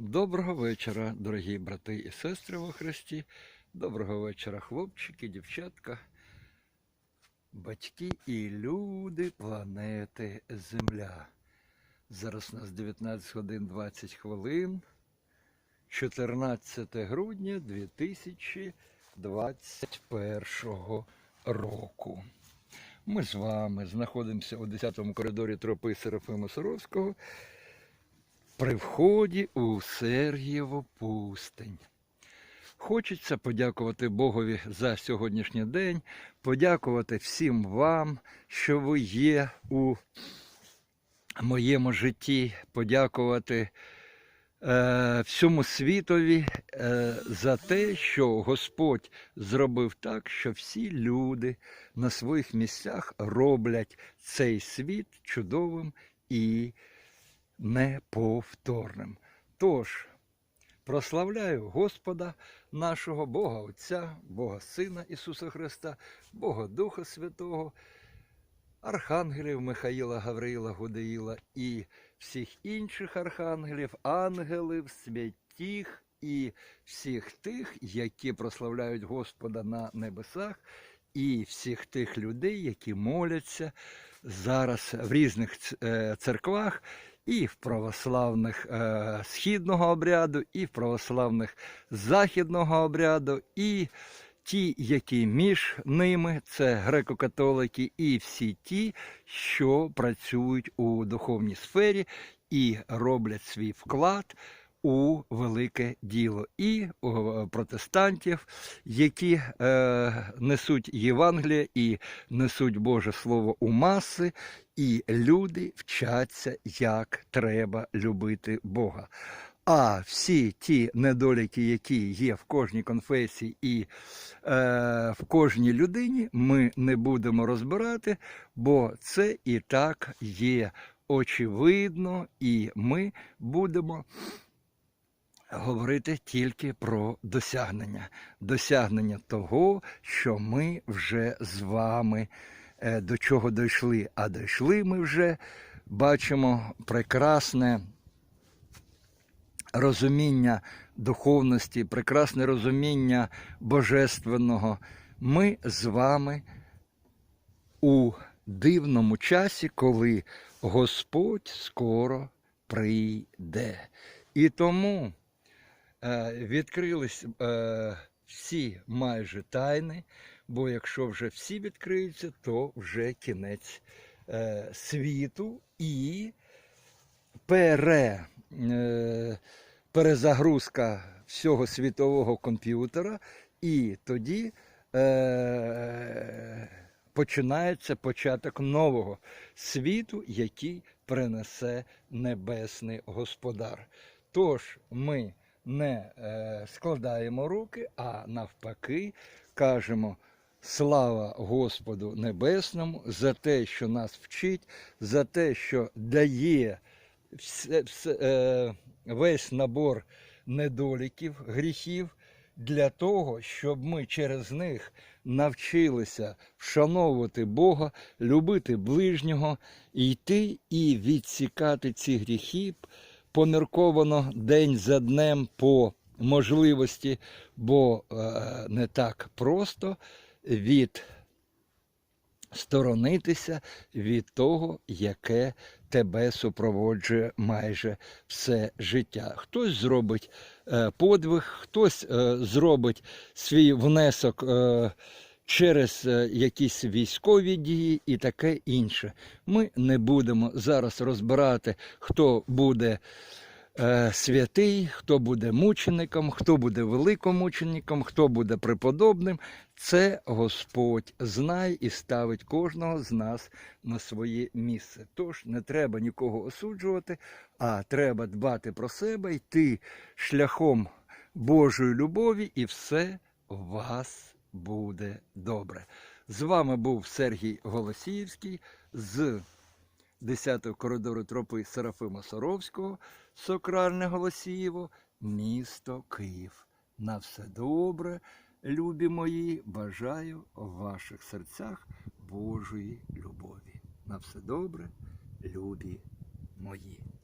Доброго вечора, дорогі брати і сестри во Христі. Доброго вечора, хлопчики, дівчатка, батьки і люди планети Земля. Зараз у нас 19 годин 20 хвилин. 14 грудня 2021 року. Ми з вами знаходимося у 10-му коридорі тропи Серафима Саровського при вході у Сергієву пустень. Хочеться подякувати Богові за сьогоднішній день, подякувати всім вам, що ви є у моєму житті, подякувати е, всьому світові е, за те, що Господь зробив так, що всі люди на своїх місцях роблять цей світ чудовим і неповторним. Тож, прославляю Господа нашого Бога Отця, Бога Сина Ісуса Христа, Бога Духа Святого, архангелів Михаїла, Гавриїла, Гудеїла і всіх інших архангелів, ангелів, святіх і всіх тих, які прославляють Господа на небесах, і всіх тих людей, які моляться зараз в різних е, церквах і в православних е, східного обряду, і в православних західного обряду, і ті, які між ними, це греко-католики, і всі ті, що працюють у духовній сфері і роблять свій вклад. У велике діло і у протестантів, які е, несуть Євангеліє і несуть Боже Слово у маси, і люди вчаться, як треба любити Бога. А всі ті недоліки, які є в кожній конфесії і е, в кожній людині, ми не будемо розбирати, бо це і так є очевидно, і ми будемо говорити тільки про досягнення, досягнення того, що ми вже з вами е, до чого дійшли. А дійшли ми вже, бачимо прекрасне розуміння духовності, прекрасне розуміння божественного. Ми з вами у дивному часі, коли Господь скоро прийде. І тому відкрились е, всі майже тайни, бо якщо вже всі відкриються, то вже кінець е, світу і пере, е, перезагрузка всього світового комп'ютера, і тоді е, починається початок нового світу, який принесе небесний господар. Тож ми не е, складаємо руки, а навпаки кажемо. Слава Господу Небесному за те, що нас вчить, за те, що дає е, весь набор недоліків, гріхів для того, щоб ми через них навчилися вшановувати Бога, любити ближнього, йти і відсікати ці гріхи помірковано день за днем по можливості, бо е, не так просто від сторонитися від того, яке тебе супроводжує майже все життя. Хтось зробить е, подвиг, хтось е, зробить свій внесок через е, якісь військові дії і таке інше. Ми не будемо зараз розбирати, хто буде е, святий, хто буде мучеником, хто буде великомучеником, хто буде преподобним. Це Господь знає і ставить кожного з нас на своє місце. Тож не треба нікого осуджувати, а треба дбати про себе, йти шляхом Божої любові, і все вас буде добре. З вами був Сергій Голосіївський з 10-го коридору тропи Серафима Саровського, Сокральне Голосіїво, місто Київ. На все добре, любі мої, бажаю в ваших серцях Божої любові. На все добре, любі мої.